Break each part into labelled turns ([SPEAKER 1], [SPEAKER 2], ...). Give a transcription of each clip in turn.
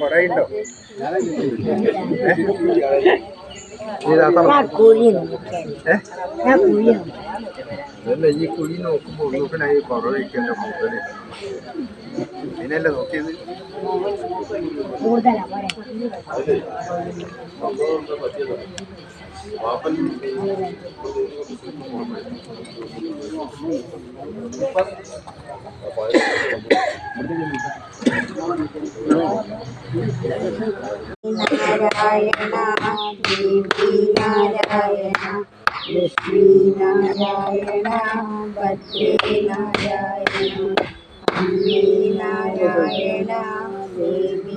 [SPEAKER 1] പറയണ്ടോ അതല്ല ഈ കുഴി നോക്കുമ്പോ ഉള്ളൂക്കനായി കുറവയ്ക്കേണ്ട മുതൽ ഇതിനല്ലേ നോക്കിയത്
[SPEAKER 2] കൂടുതലാ वापस नारायणा देवी नारायण लक्ष्मी नारायणा भद्रे नारायणा अम्बे देवी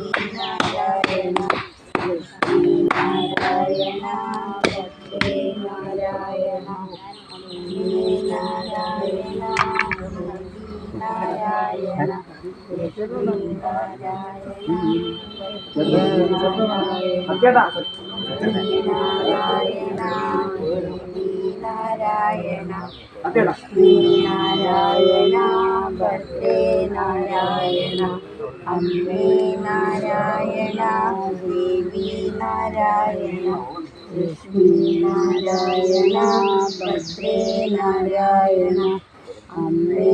[SPEAKER 2] നാരായണ ലക്ഷ്മി നാരായണ അമ്മേ നാരായണ ദേവി നാരായണ ലക്ഷ്മി നാരായണ ഭദ്രേ നാരായണ അമ്മേ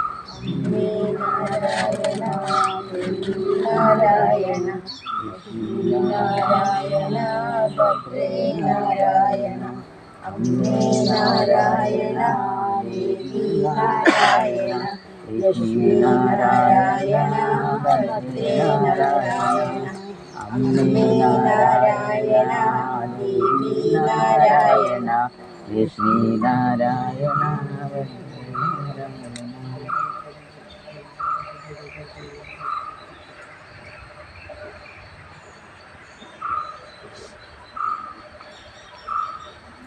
[SPEAKER 2] నారాయణ నారాయణ భద్రే నారాయణ అమ్మే నారాయణ నారాయణ లక్ష్మీ నారాయణ భద్రే నారాయణ అమ్మే
[SPEAKER 3] నారాయణ దేవి
[SPEAKER 4] నారాయణ లక్ష్మీ నారాయణ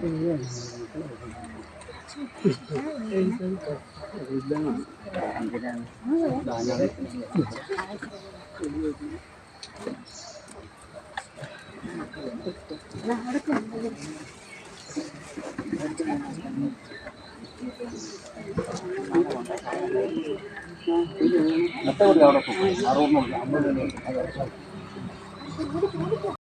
[SPEAKER 4] Nah, ada